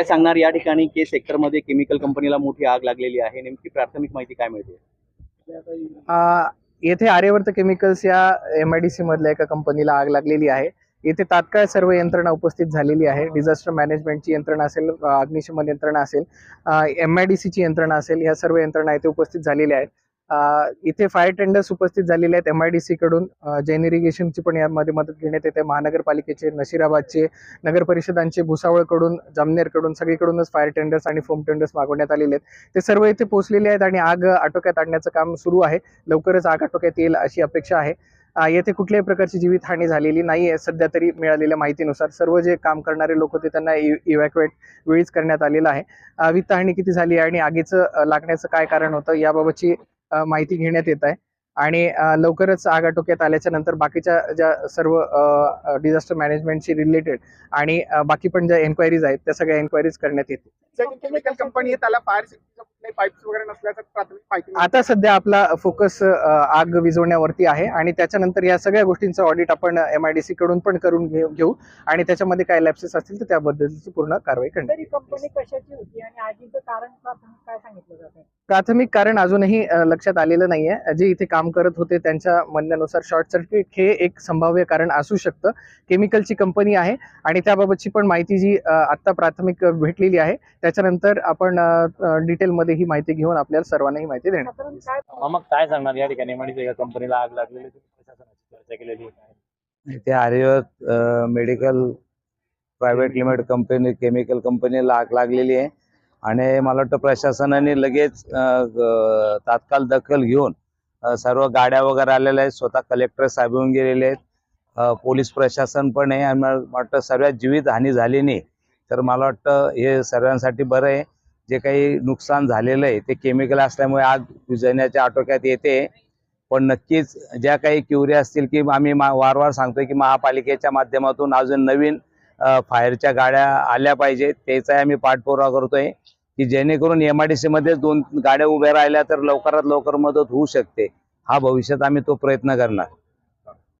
काय सांगणार या ठिकाणी? के सेक्टरमध्ये केमिकल कंपनीला मोठी आग लागलेली आहे. नेमकी प्राथमिक माहिती काय मिळते? येथे आर्यवर्त केमिकल्स या एम आय डी सी मधल्या एका कंपनीला आग लागलेली आहे. येथे तात्काळ सर्व यंत्रणा उपस्थित झालेली आहे. डिझास्टर मॅनेजमेंटची यंत्रणा असेल अग्निशमन यंत्रणा असेल एम आय डी सीची यंत्रणा असेल ह्या सर्व यंत्रणा येथे उपस्थित झालेल्या आहेत. इथे फायर टेंडर्स उपस्थित झालेले आहेत एम आय डी सीकडून जैन इरिगेशनची पण यामध्ये मदत घेण्यात येते. महानगरपालिकेचे नशिराबादचे नगर परिषदांचे भुसावळकडून जामनेरकडून सगळीकडूनच फायर टेंडर्स आणि फोम टेंडर्स मागवण्यात आलेले आहेत. ते सर्व इथे पोहोचलेले आहेत आणि आग आटोक्यात आणण्याचं काम सुरू आहे. लवकरच आग आटोक्यात येईल अशी अपेक्षा आहे. येथे कुठल्याही प्रकारची जीवितहानी झालेली नाही आहे सध्या तरी मिळालेल्या माहितीनुसार सर्व जे काम करणारे लोक होते त्यांना इव्हॅक्युएट वेळीच करण्यात आलेलं आहे. वित्तहानी किती झाली आहे आणि आगीचं लागण्याचं काय कारण होतं याबाबतची माहिती घेण्यात येत आहे. आणि लवकरच आग आटोक्यात आल्याच्यानंतर बाकीच्या ज्या सर्व डिझास्टर मॅनेजमेंटशी रिलेटेड आणि बाकी पण ज्या एन्क्वायरीज आहेत त्या सगळ्या एन्क्वायरीज करण्यात येतील. केमिकल कंपनी त्याला फायर सेफ्टीचं पाईप्स वगैरे नसल्याचं आता सध्या आपला फोकस आग विझवण्यावरती आहे आणि त्याच्यानंतर या सगळ्या गोष्टींचं ऑडिट आपण एम आय डी सी कडून पण करून घेऊ घेऊ आणि त्याच्यामध्ये काय लॅप्सेस असतील तर त्याबद्दलची पूर्ण कारवाई करण्यात तरी कंपनी कशाची होती आणि आगीचं कारण प्राथमिक काय सांगितलं जातं? प्राथमिक कारण अजूनही लक्षात आलेलं नाहीये. जे इथे काम करत होते त्यांच्या म्हणण्यानुसार शॉर्ट सर्किट हे एक संभाव्य कारण असू शकतं. केमिकलची कंपनी आहे आणि त्याबाबतची पण माहिती जी अ, आत्ता प्राथमिक भेटलेली आहे त्याच्यानंतर आपण डिटेलमध्ये ही माहिती घेऊन आपल्याला सर्वांना ही माहिती काय मग काय सांगणार या ठिकाणी? या कंपनीला आग लागलेली चर्चा केलेली इथे Aryavart medical private limited company chemical कंपनीला आग लागलेली आहे. आणि मला वाटतं प्रशासनाने लगेच तात्काळ दखल घेऊन सर्व गाड्या वगैरे आलेल्या आहेत. स्वतः कलेक्टर साहेब येऊन गेलेले आहेत. पोलीस प्रशासन पण आहे. आणि मला वाटतं सर्वात जीवित हानी झाली नाही. तर मला वाटतं हे सर्वांसाठी बरं आहे. जे काही नुकसान झालेलं आहे ते केमिकल असल्यामुळे आग विजण्याच्या आटोक्यात येते. पण नक्कीच ज्या काही क्युरी असतील की आम्ही मा वारंवार सांगतोय की महापालिकेच्या माध्यमातून अजून नवीन फायरच्या गाड्या आल्या पाहिजेत. त्याचाही आम्ही पाठपुरावा करतोय. की जेणेकरून एम आय डी सीमध्ये दोन गाड्या उभ्या राहिल्या तर लवकरात लवकर मदत होऊ शकते. हा भविष्यात आम्ही तो प्रयत्न करणार.